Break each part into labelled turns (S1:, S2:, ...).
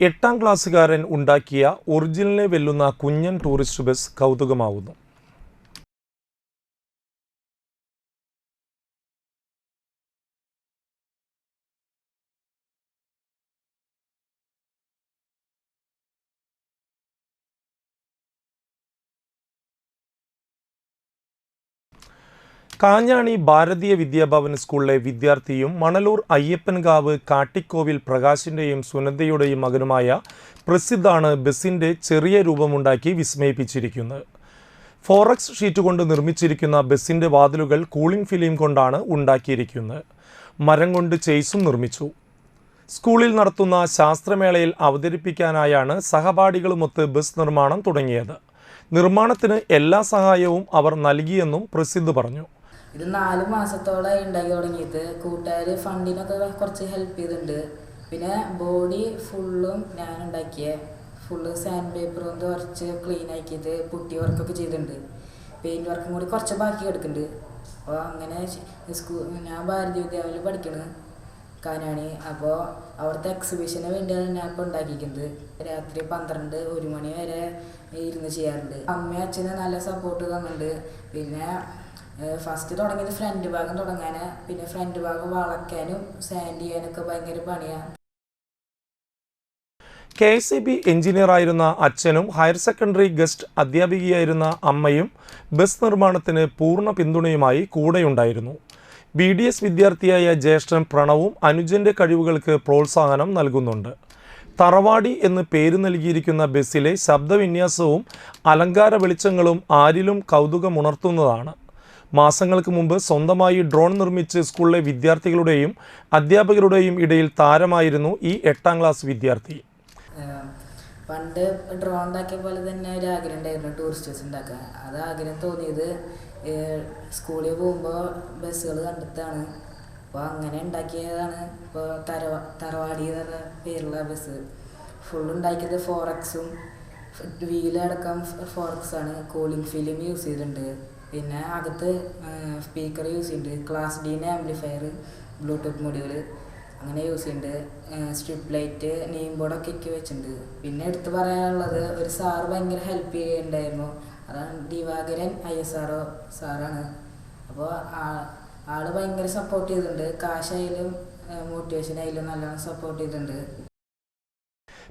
S1: എട്ടാം ക്ലാസ്സുകാരൻ ഉണ്ടാക്കിയ ഒറിജിനലിനെ വെല്ലുന്ന കുഞ്ഞൻ ടൂറിസ്റ്റ് ബസ് കൗതുകമാവുന്നു. കാഞ്ഞാണി ഭാരതീയ വിദ്യാഭവൻ സ്കൂളിലെ വിദ്യാർത്ഥിയും മണലൂർ അയ്യപ്പൻകാവ് കാട്ടിക്കോവിൽ പ്രകാശിന്റെയും സുനന്ദയുടെയും മകനുമായ പ്രസിദ്ധാണ് ബസിന്റെ ചെറിയ രൂപമുണ്ടാക്കി വിസ്മയിപ്പിച്ചിരിക്കുന്നത്. ഫോറക്സ് ഷീറ്റ് കൊണ്ട് നിർമ്മിച്ചിരിക്കുന്ന ബസിന്റെ വാതിലുകൾ കൂളിംഗ് ഫിലിം കൊണ്ടാണ് ഉണ്ടാക്കിയിരിക്കുന്നത്. മരം കൊണ്ട് ചെയ്സും നിർമ്മിച്ചു. സ്കൂളിൽ നടത്തുന്ന ശാസ്ത്രമേളയിൽ അവതരിപ്പിക്കാനായാണ് സഹപാഠികളുമൊത്ത് ബസ് നിർമ്മാണം തുടങ്ങിയത്. നിർമ്മാണത്തിന് എല്ലാ സഹായവും അവർ നൽകിയെന്നും പ്രസിദ്ധ് പറഞ്ഞു.
S2: ഇത് നാല് മാസത്തോളമായി ഉണ്ടാക്കി തുടങ്ങിയിട്ട് കൂട്ടുകാർ ഫണ്ടിനൊക്കെ കുറച്ച് ഹെൽപ്പ് ചെയ്തിട്ടുണ്ട്. പിന്നെ ബോഡി ഫുള്ളും ഞാൻ ഉണ്ടാക്കിയ. ഫുള്ള് സാൻഡ് പേപ്പർ കൊണ്ട് കുറച്ച് ക്ലീൻ ആക്കിയിട്ട് പുട്ടി വർക്കൊക്കെ ചെയ്തിട്ടുണ്ട്. പെയിന്റ് വർക്കും കൂടി കുറച്ച് ബാക്കി കിടക്കുന്നുണ്ട് അപ്പോൾ അങ്ങനെ സ്കൂ ഞാൻ ഭാരതീയ വിദ്യാലയം പഠിക്കണത് കാനാണി. അപ്പോൾ അവിടുത്തെ എക്സിബിഷന് വേണ്ടിയാണ് ഞാൻ ഇപ്പോൾ ഉണ്ടാക്കിയിരിക്കുന്നത്. രാത്രി പന്ത്രണ്ട് ഒരു മണി വരെ ഇരുന്ന് ചെയ്യാറുണ്ട്. അമ്മയും അച്ഛനും നല്ല സപ്പോർട്ട് തന്നിട്ടുണ്ട്. പിന്നെ ഫസ്റ്റ് തുടങ്ങിയത് ഫ്രണ്ട് ഭാഗം തുടങ്ങാൻ പിന്നെ ഫ്രണ്ട് ഭാഗം വളക്കാനും സാൻഡ് ചെയ്യാനൊക്കെ ഭയങ്കര പണിയാണ്
S1: കെ എസ് സി ബി എഞ്ചിനീയറായിരുന്ന അച്ഛനും ഹയർ സെക്കൻഡറി ഗസ്റ്റ് അധ്യാപികയായിരുന്ന അമ്മയും ബസ് നിർമ്മാണത്തിന് പൂർണ പിന്തുണയുമായി കൂടെയുണ്ടായിരുന്നു. ബി ഡി എസ് വിദ്യാർത്ഥിയായ ജ്യേഷ്ഠൻ പ്രണവും അനുജന്റെ കഴിവുകൾക്ക് പ്രോത്സാഹനം നൽകുന്നുണ്ട്. തറവാടി എന്ന് പേര് നൽകിയിരിക്കുന്ന ബസ്സിലെ ശബ്ദവിന്യാസവും അലങ്കാര വെളിച്ചങ്ങളും ആരിലും കൗതുകമുണർത്തുന്നതാണ്. മാസങ്ങൾക്ക് മുമ്പ് സ്വന്തമായി ഡ്രോൺ നിർമ്മിച്ച് സ്കൂളിലെ വിദ്യാർത്ഥികളുടെയും അധ്യാപകരുടെയും ഇടയിൽ താരമായിരുന്നു ഈ എട്ടാം ക്ലാസ് വിദ്യാർത്ഥി.
S2: പണ്ട് ഡ്രോൺ ഉണ്ടാക്കിയ പോലെ തന്നെ ഒരു ആഗ്രഹം ഉണ്ടായിരുന്നു ടൂറിസ്റ്റ് ബസ് ഉണ്ടാക്കാൻ. അത് ആഗ്രഹം തോന്നിയത് സ്കൂളിൽ പോകുമ്പോൾ ബസ്സുകൾ കണ്ടെത്താണ്. അപ്പോൾ അങ്ങനെ ഉണ്ടാക്കിയതാണ്. ഇപ്പോൾ തറവാ തറവാടി എന്ന് പറഞ്ഞ പേരുള്ള ബസ് ഫുൾ ഉണ്ടാക്കിയത് ഫോറക്സും വീലടക്കം ഫോറക്സാണ് കൂളിംഗ് ഫിലിം യൂസ് ചെയ്തിട്ടുണ്ട്. പിന്നെ അകത്ത് സ്പീക്കർ യൂസ് ചെയ്യുന്നുണ്ട് ക്ലാസ് ഡീന്റെ ആംപ്ലിഫയർ ബ്ലൂടൂത്ത് മൊഡ്യൂൾ അങ്ങനെ യൂസ് ചെയ്യുന്നുണ്ട് സ്ട്രിപ്പ് ലൈറ്റ് നെയിം ബോർഡൊക്കെ ഒക്കെ വെച്ചിട്ടുണ്ട് പിന്നെ എടുത്തു പറയാനുള്ളത് ഒരു സാറ് ഭയങ്കര ഹെൽപ്പ് ചെയ്യുന്നുണ്ടായിരുന്നു അതാണ് Divakaran I S R O സാറാണ് അപ്പോൾ ആൾ ഭയങ്കര സപ്പോർട്ട് ചെയ്തിട്ടുണ്ട്. കാശായാലും മോട്ടിവേഷൻ ആയാലും നല്ലോണം സപ്പോർട്ട് ചെയ്തിട്ടുണ്ട്.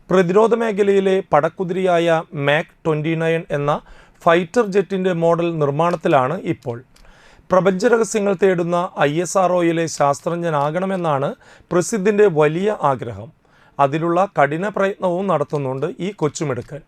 S1: പ്രതിരോധ മേഖലയിലെ പടക്കുതിരിയായ മാക് ട്വന്റി നയൻ എന്ന ഫൈറ്റർ ജെറ്റിന്റെ മോഡൽ നിർമ്മാണത്തിലാണ് ഇപ്പോൾ. പ്രപഞ്ച രഹസ്യങ്ങൾ തേടുന്ന ഐ എസ് ആർ ഒയിലെ ശാസ്ത്രജ്ഞനാകണമെന്നാണ് പ്രസിദ്ധിന്റെ വലിയ ആഗ്രഹം. അതിലുള്ള കഠിന പ്രയത്നവും നടത്തുന്നുണ്ട് ഈ കൊച്ചുമിടുക്കൻ.